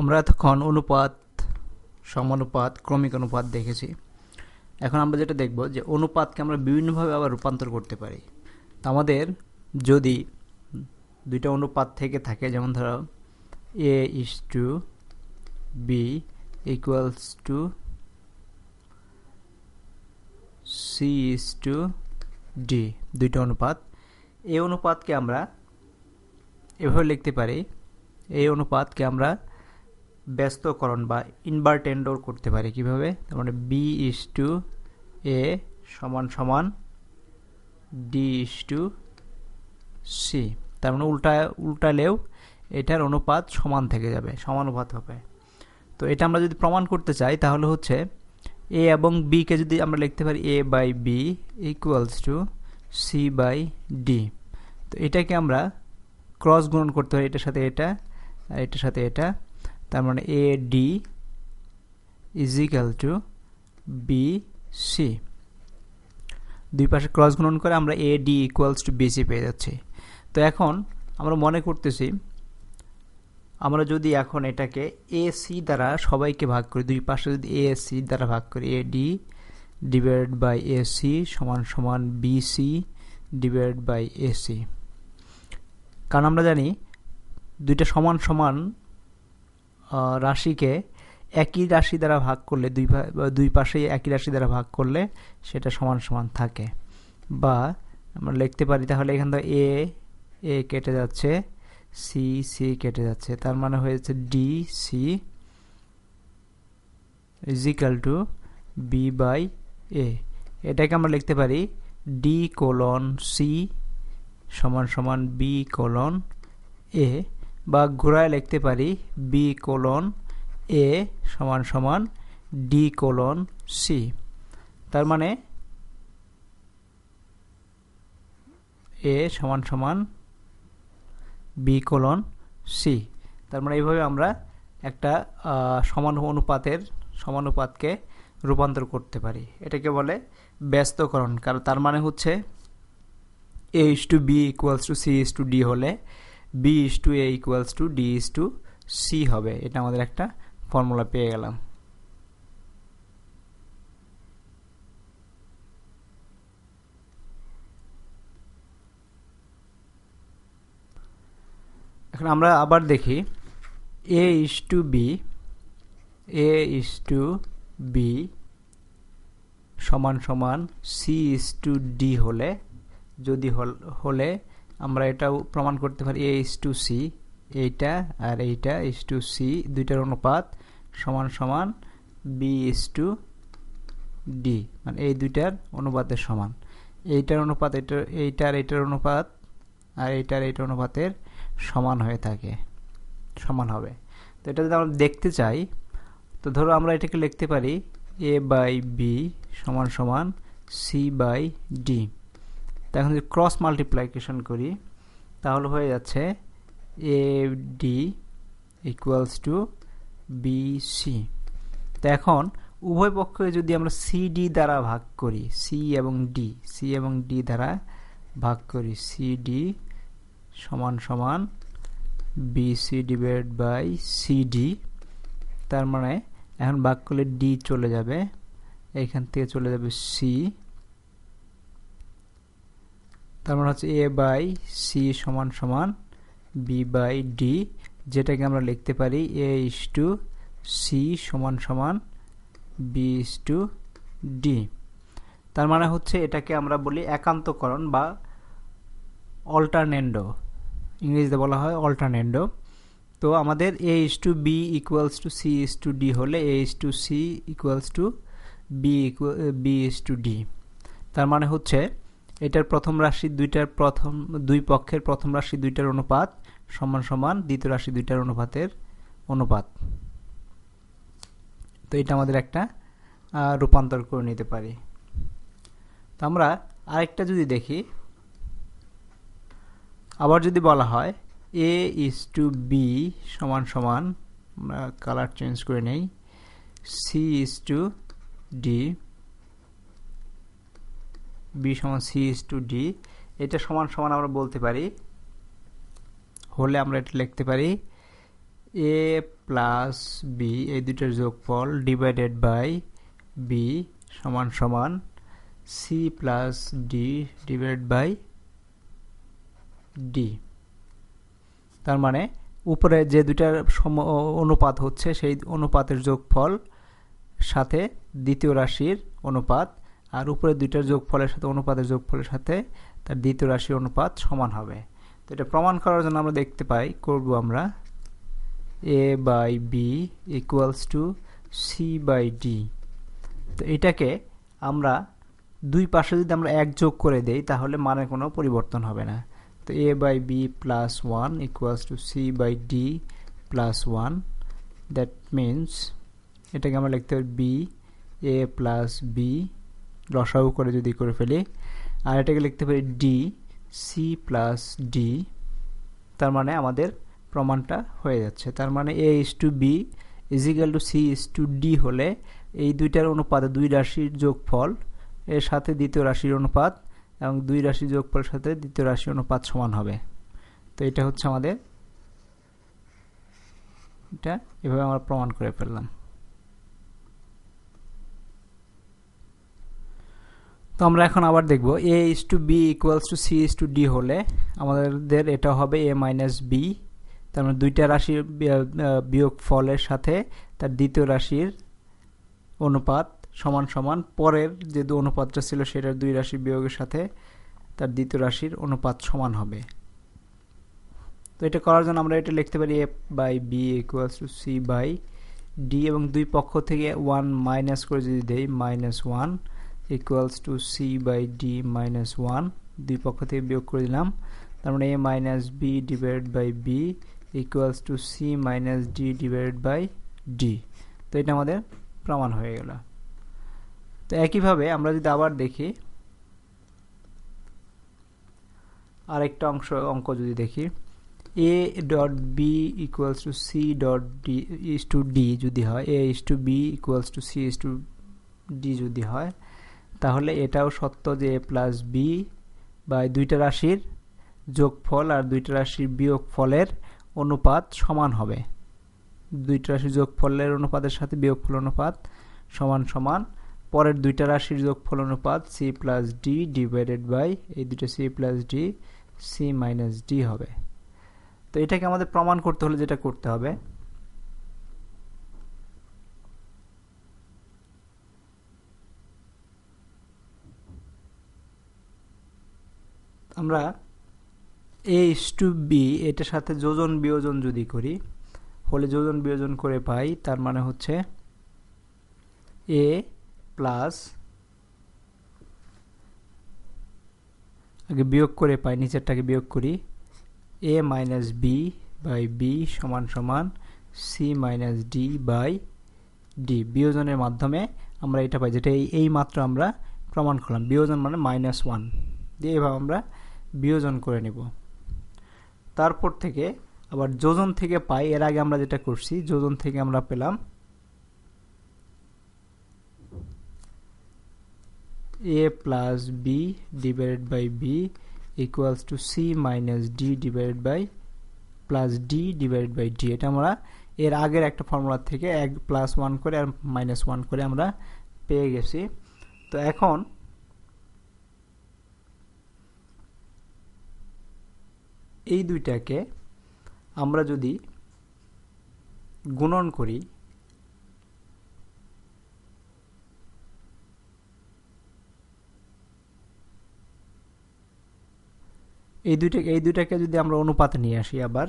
আমরা এতক্ষণ অনুপাত, সমানুপাত, ক্রমিক অনুপাত দেখেছি। এখন আমরা যেটা দেখব যে অনুপাতকে আমরা বিভিন্নভাবে আবার রূপান্তর করতে পারি। তো আমাদের যদি দুইটা অনুপাত থেকে থাকে, যেমন ধরো A is to B equals to C is to D দুইটা অনুপাত। এই অনুপাতকে আমরা এভাবে লিখতে পারি এই অনুপাতকে আমরা ব্যস্তকরণ বা ইনভার্টেন্ডর করতে পারি কীভাবে? তার মানে বি ইস টু এ সমান সমান ডি ইস টু সি তার মানে উল্টা, উল্টালেও এটার অনুপাত সমান থেকে যাবে সমানুপাত হবে। তো এটা আমরা যদি প্রমাণ করতে চাই, তাহলে হচ্ছে এ এবং বিকে যদি আমরা লিখতে পারি A by B equals to C by D তো এটাকে আমরা ক্রস গুণন করতে পারি, এটার সাথে এটা আর এটার সাথে এটা। তার মানে A D is equal to B C দুই পাশে ক্রস গুণন করে আমরা A D equals to BC পেয়ে যাচ্ছি। তো এখন আমরা মনে করতেছি, আমরা যদি এখন এটাকে এ সি দ্বারা সবাইকে ভাগ করি, দুই পাশে যদি এ সি দ্বারা ভাগ করি A D divide by A C সমান সমান B C divide by A C কারণ আমরা জানি দুইটা সমান সমান রাশিকে একই রাশি দ্বারা ভাগ করলে, দুই দুই পাশেই একই রাশি দ্বারা ভাগ করলে সেটা সমান সমান থাকে। বা আমরা লিখতে পারি, তাহলে এখান থেকে এ এ কেটে যাচ্ছে সি সি কেটে যাচ্ছে। তার মানে হয়েছে D C equal to B by A এটাকে আমরা লিখতে পারি ডি কোলন সি সমান সমান বি কোলন এ বা ঘোরায় লিখতে পারি বি কোলন এ সমান সমান ডি কোলন সি তার মানে এ সমান সমান বি কোলন সি তার মানে এইভাবে আমরা একটা সমান অনুপাতের সমানুপাতকে রূপান্তর করতে পারি। এটাকে বলে ব্যস্তকরণ। কারণ তার মানে হচ্ছে A is to B equals to C is to D হলে B is to A equals to D is to C হবে। এটা আমাদের একটা ফর্মুলা পেয়ে গেলাম। এখন আমরা আবার দেখি A is to B A is to B সমান সমান সি ইস টু ডি হলে, যদি হলে আমরা এটাও প্রমাণ করতে পারি এ ইস টু সি এইটা আর এইটা ইস টু সি দুইটার অনুপাত সমান সমান বি ইস টু ডি মানে এই দুইটার অনুপাতের সমান। এইটার অনুপাত এটার এইটার এইটার অনুপাত আর এইটার এইটার অনুপাতের সমান হয়ে থাকে, সমান হবে। তো এটা যদি আমরা দেখতে চাই, তো ধরো আমরা এটাকে লিখতে পারি এ বাই বি সমান সমান সি বাই ডি তো এখন যদি ক্রস মাল্টিপ্লাইকেশন করি, তাহলে হয়ে যাচ্ছে A D equals to B C তো এখন উভয় পক্ষে যদি আমরা সি ডি দ্বারা ভাগ করি সি এবং ডি সি এবং ডি দ্বারা ভাগ করি সি ডি সমান সমান B C divide by C D তার মানে এখন ভাগ করলে ডি চলে যাবে, এখান থেকে চলে যাবে সি তার মানে হচ্ছে এ বাই সি সমান সমান বি বাই ডি যেটাকে আমরা লিখতে পারি এ ইস টু সি সমান সমান বি ইস টু ডি তার মানে হচ্ছে এটাকে আমরা বলি একান্তকরণ বা অল্টারনেন্ডো ইংরেজিতে বলা হয় অল্টারনেন্ডো তো আমাদের A is to B equals to C is to D হলে A is to C equals to B equal B is to D তার মানে হচ্ছে এটার প্রথম রাশি দুইটার প্রথম, দুই পক্ষের প্রথম রাশি দুইটার অনুপাত সমান সমান, দ্বিতীয় রাশি দুইটার অনুপাতের অনুপাত। তো এটা আমাদের একটা রূপান্তর করে নিতে পারি। তো আমরা আরেকটা যদি দেখি, আবার যদি বলা হয় এ ইস টু বি সমান সমান, আমরা কালার চেঞ্জ করে নেই C is to D B সমান সি ইস টু ডি এটা সমান সমান আমরা বলতে পারি, হলে আমরা এটা লিখতে পারি এ প্লাস বি এই দুইটার যোগফল ডিভাইডেড বাই বি সমান সমান C plus D divided by D তার মানে উপরে যে দুইটার সম অনুপাত হচ্ছে, সেই অনুপাতের যোগফল সাথে দ্বিতীয় রাশির অনুপাত আর উপরে দুইটার যোগফলের সাথে, অনুপাতের যোগফলের সাথে তার দ্বিতীয় রাশির অনুপাত সমান হবে। তো এটা প্রমাণ করার জন্য আমরা দেখতে পাই, করব আমরা A by B equals to C by D তো এটাকে আমরা দুই পাশে যদি আমরা এক যোগ করে দেই, তাহলে মানের কোনো পরিবর্তন হবে না। তো A by B plus one equals to C by D plus one that means এটাকে আমরা লিখতে পারি বি এ প্লাস বি রসাউ করে যদি করে ফেলি, আর এটাকে লিখতে পারি ডি সি প্লাস ডি তার মানে আমাদের প্রমাণটা হয়ে যাচ্ছে। তার মানে A is to B equal to C is to D হলে এই দুইটার অনুপাতে দুই রাশির যোগফল, এর সাথে দ্বিতীয় রাশির অনুপাত এবং দুই রাশির যোগফলের সাথে দ্বিতীয় রাশি অনুপাত সমান হবে। তো এটা হচ্ছে আমাদের, এটা এভাবে আমরা প্রমাণ করে ফেললাম। তো আমরা এখন আবার দেখব A is to B equals to C is to D হলে আমাদের এটা হবে এ মাইনাস বি তার মানে দুইটা রাশির বিয়োগ ফলের সাথে তার দ্বিতীয় রাশির অনুপাত সমান সমান। পরের যে দু অনুপাতটা ছিল সেটার দুই রাশির বিয়োগের সাথে তার দ্বিতীয় রাশির অনুপাত সমান হবে। তো এটা করার জন্য আমরা এটা লিখতে পারি A by B equals to C by D এবং দুই পক্ষ থেকে ওয়ান মাইনাস করে যদি দেই minus one equals to C by D minus one দুই পক্ষ থেকে বিয়োগ করে দিলাম। তার মানে A minus B divide by B equals to C minus D divide by D তো এটা আমাদের প্রমাণ হয়ে গেল। তো একইভাবে আমরা যদি আবার দেখি, আরেকটা অংশ, অঙ্ক যদি দেখি A dot B equals to C dot D is to D যদি হয় A is to B equals to C is to D যদি হয় তাহলে এটাও সত্য যে এ প্লাস বি বা দুইটা রাশির যোগফল আর দুইটা রাশির বিয়োগ ফলের অনুপাত সমান হবে। দুইটা রাশির যোগফলের অনুপাতের সাথে বিয়োগফল অনুপাত সমান সমান। পরের দুইটা রাশির যোগফল অনুপাত C plus D divided by এই দুইটা C plus D C minus D হবে। তো এটাকে আমাদের প্রমাণ করতে হলে যেটা করতে হবে আমরা এ টু বি এটার সাথে যোজন বিয়োজন যদি করি, হলে যোজন বিয়োজন করে পাই, তার মানে হচ্ছে এ প্লাস আগে বিয়োগ করে পাই, নিচেরটাকে বিয়োগ করি A minus B by B সমান সমান C minus D by D বিয়োজনের মাধ্যমে আমরা এটা পাই, যেটা এই মাত্র আমরা প্রমাণ করলাম। বিয়োজন মানে মাইনাস ওয়ান দিয়ে এভাবে আমরা বিয়োজন করে নিব। তারপর থেকে আবার যোজন থেকে পাই, এর আগে আমরা যেটা করছি, যোজন থেকে আমরা পেলাম A plus B divided by B equals to C minus D divided by plus D divided by d এটা আমরা এর আগের একটা ফর্মুলা থেকে এক প্লাস ওয়ান করে আর মাইনাস ওয়ান করে আমরা পেয়ে গেছি। তো এখন এই দুইটাকে আমরা যদি গুণন করি, এই দুইটাকে এই দুইটাকে যদি আমরা অনুপাতে নিয়ে আসি আবার,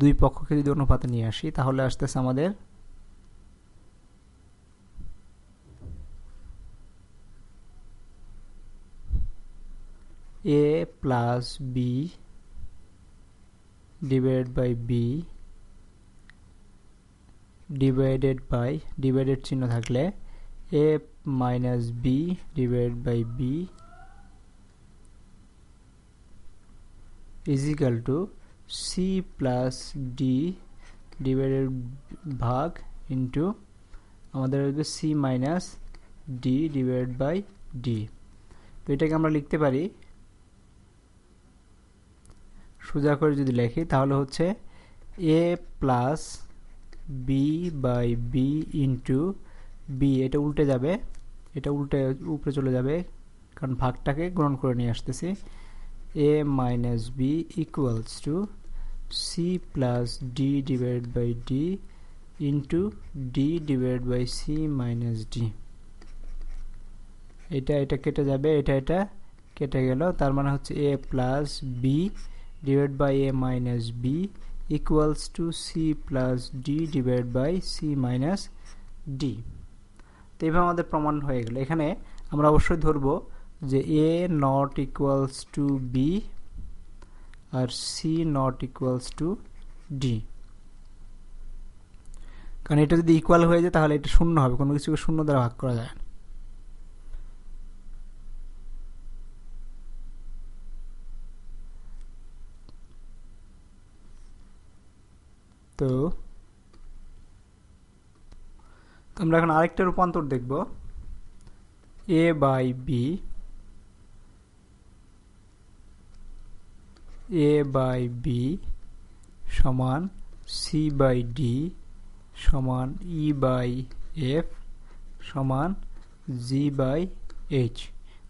দুই পক্ষকে যদি অনুপাতে নিয়ে আসি, তাহলে আসতেছে আমাদের A plus B divided by B divided by divided চিহ্ন থাকলে A minus B divided by B is equal to c plus d divided ভাগ ইন্টু আমাদের হচ্ছে C minus D divided by D তো এটাকে আমরা লিখতে পারি সোজা করে যদি লেখি, তাহলে হচ্ছে A plus B by B into B এটা উল্টে যাবে। এটা উল্টে উপরে চলে যাবে, কারণ ভাগটাকে গ্রহণ করে নিয়ে আসতেছি। A minus B equals to C plus D divide by D into D divide by C minus D এটা এটা কেটে যাবে, এটা এটা কেটে গেল। তার মানে হচ্ছে A plus B divide by A minus B equals to C plus D divide by C minus D তো এইভাবে আমাদের প্রমাণ হয়ে গেল। এখানে আমরা অবশ্যই ধরব যে A not equals to B R C not equals to D কারণ এটা যদি ইকুয়াল হয়ে যায়, তাহলে এটা শূন্য হবে। কোনো কিছুকে শূন্য দ্বারা ভাগ করা যায় তো আমরা এখন আরেকটা রূপান্তর দেখব। A by B A by B সমান সি বাই ডি সমান ই বাই এফ সমান জি বাই এইচ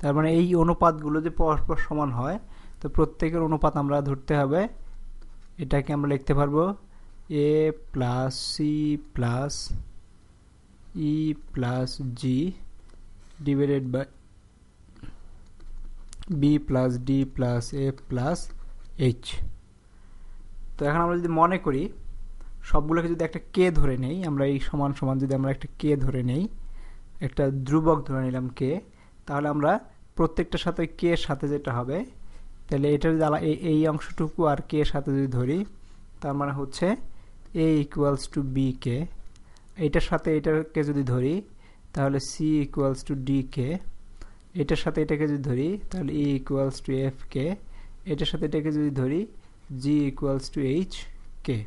তার মানে এই অনুপাতগুলো যে পরস্পর সমান হয়, তো প্রত্যেকের অনুপাত আমরা ধরতে হবে। এটাকে আমরা লিখতে পারব A plus C plus E plus G divided by B plus D plus F plus H তো এখন আমরা যদি মনে করি, সবগুলোকে যদি একটা কে ধরে নেই, আমরা এই সমান সমান যদি আমরা একটা কে ধরে নেই, একটা ধ্রুবক ধরে নিলাম কে তাহলে আমরা প্রত্যেকটার সাথে কে সাথে যেটা হবে, তাহলে এটা যদি এই অংশটুকু আর কে সাথে যদি ধরি, তার মানে হচ্ছে এ ইকুয়ালস টু বি কে এটার সাথে এটাকে যদি ধরি, তাহলে সি ইকুয়ালস টু ডি কে এটার সাথে এটাকে যদি ধরি, তাহলে ই ইকুয়ালস টু এফ কে এটার সাথে এটাকে যদি ধরি জি ইকুয়ালস টু এইচ কে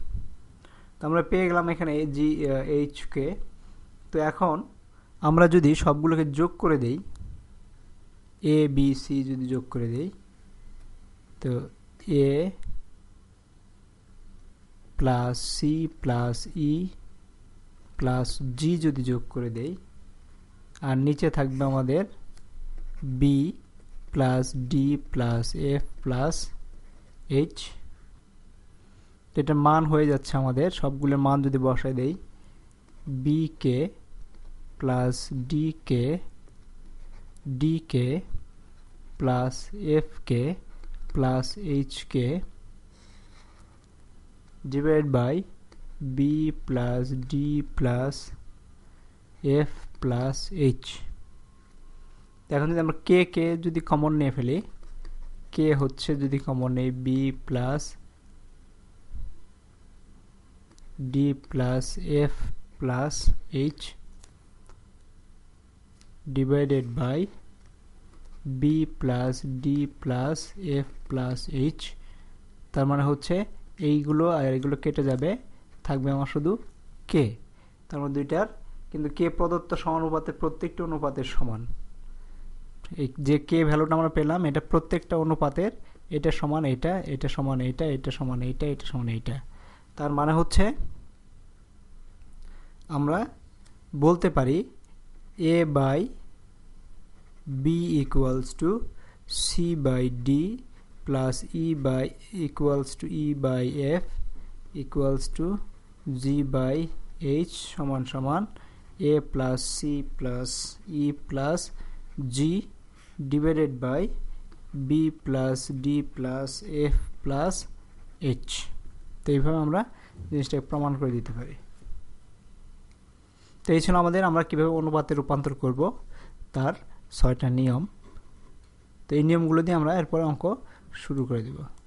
তো আমরা পেয়ে গেলাম এখানে জি এইচ কে তো এখন আমরা যদি সবগুলোকে যোগ করে দেই এ বি সি যদি যোগ করে দেই, তো A plus C plus E plus G যদি যোগ করে দেই, আর নিচে থাকবে আমাদের B plus D plus F plus H এটা মান হয়ে যাচ্ছে আমাদের সবগুলোর মান যদি বসাই দেই B K plus D K D K plus F K plus H K divide by B plus D plus F plus H এখন যদি আমরা কে কে যদি কমন নিয়ে ফেলি কে হচ্ছে যদি কমন নেই B plus D plus F plus H divided by B plus D plus F plus H তার মানে হচ্ছে এইগুলো আর এইগুলো কেটে যাবে। থাকবে আমার শুধু কে তার মধ্যে দুইটার, কিন্তু কে প্রদত্ত সমানুপাতে প্রত্যেকটা অনুপাতের সমান। এই যে কে ভ্যালুটা আমরা পেলাম, এটা প্রত্যেকটা অনুপাতের, এটা সমান এটা এটা সমান এটা এটা সমান এইটা এটা সমান এইটা। তার মানে হচ্ছে, আমরা বলতে পারি A by B equals to C by D plus E by equals to E by F equals to G by H সমান সমান A plus C plus E plus G divided by B plus D plus F plus H তো এইভাবে আমরা জিনিসটাকে প্রমাণ করে দিতে পারি। তো এই ছিল আমাদের আমরা কীভাবে অনুপাতে রূপান্তর করব, তার ছয়টা নিয়ম। তো এই নিয়মগুলো দিয়ে আমরা এরপর অঙ্ক শুরু করে দেব।